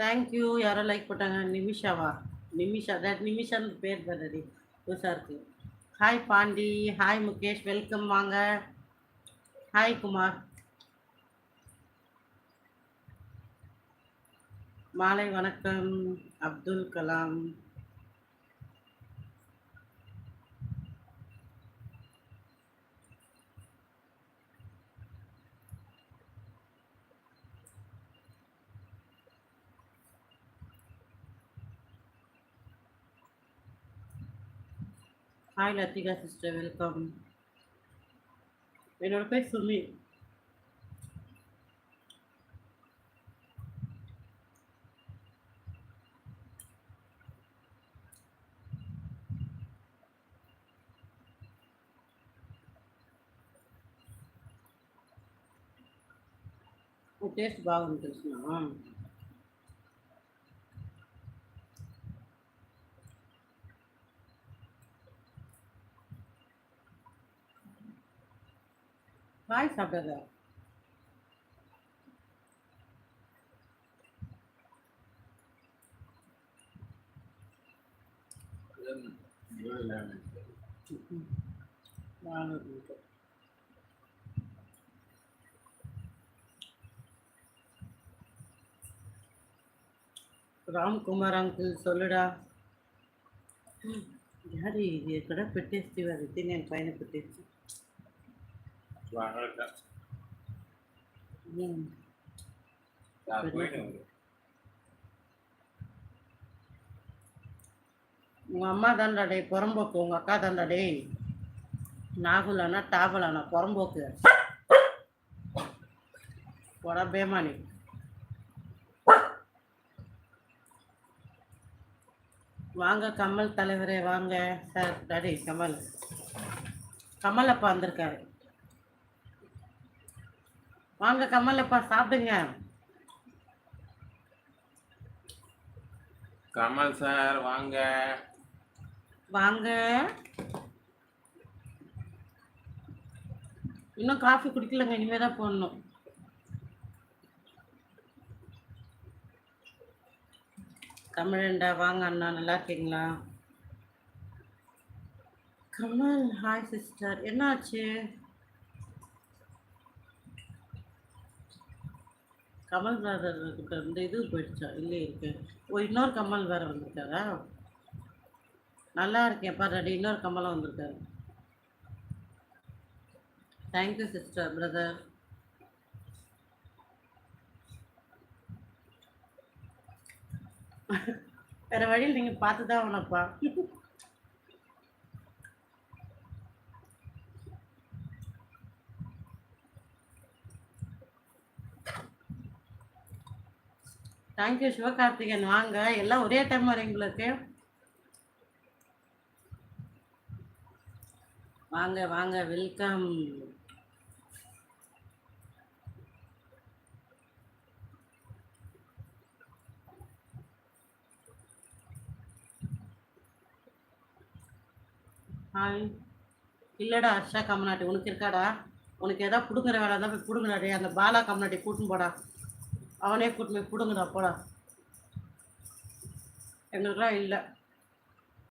Thank you யாரோ like போட்டாங்க. நிமிஷாவா? Nimisha that நிமிஷான்னு பேர் பண்ணுறது புதுசாக இருக்குது hi Pandi. Hi Mukesh. Welcome வாங்க. ஹாய் குமார். மாலை வணக்கம். Abdul Kalam. Hi Latika sister, welcome. Pero okay, Sumi. Taste காய் சாப்பிடாத బాగుంది రామ్కుమార్ అంకుల్ సొల్లుడా డాడీ ఇది ఎక్కడ పెట్టేస్తే అది నేను పైన పెట్టేసి உங்க அம்மா தான்டா டேய் புறம்போக்கு உங்க அக்கா தான்டா டேய். நாகுலானா டாபலானா புறம்போக்கு. போடா பேமானி. வாங்க கமல் தலைவரே வாங்க. Sir daddy Kamal. கமல் அப்பா வந்திருக்காரு. வாங்க கமல் அப்பா சாப்பிடுங்க. கமல் சார் வாங்க. வாங்க. இன்னும் காஃபி குடிக்கலங்க இனிமே தான் போடணும். தமிழண்டா வாங்க அண்ணா நல்லா இருக்கீங்களா? கமல் ஹாய் சிஸ்டர் என்னாச்சு? கமல் பிரதர் கிட்ட இருந்து இது போயிடுச்சா? இல்லையே இருக்கு. ஓ இன்னொரு கமல் வேற வந்திருக்காரா? நல்லா இருக்கேன் பாரு இன்னொரு கமலம் வந்திருக்காரு. தேங்க்யூ சிஸ்டர் பிரதர் வேற வழியில் நீங்கள் பார்த்து தான் ஆகணும்ப்பா. தேங்க்யூ சிவகார்த்திகேயன். வாங்க எல்லாம் ஒரே டைம் வரீங்களுக்கு வாங்க வாங்க வெல்கம் ஹாய் இல்லைடா ஹர்ஷா கம்நாட்டி உனக்கு இருக்காடா? உனக்கு எதாவது பிடுங்குற வேலை தான் போய் பிடுங்குறாடே அந்த பாலா கம்நாட்டி கூட்டின்னு போடா. அவனே கூட்டின்னு போய் பிடுங்குடா போடா. எங்களுக்கெல்லாம் இல்லை.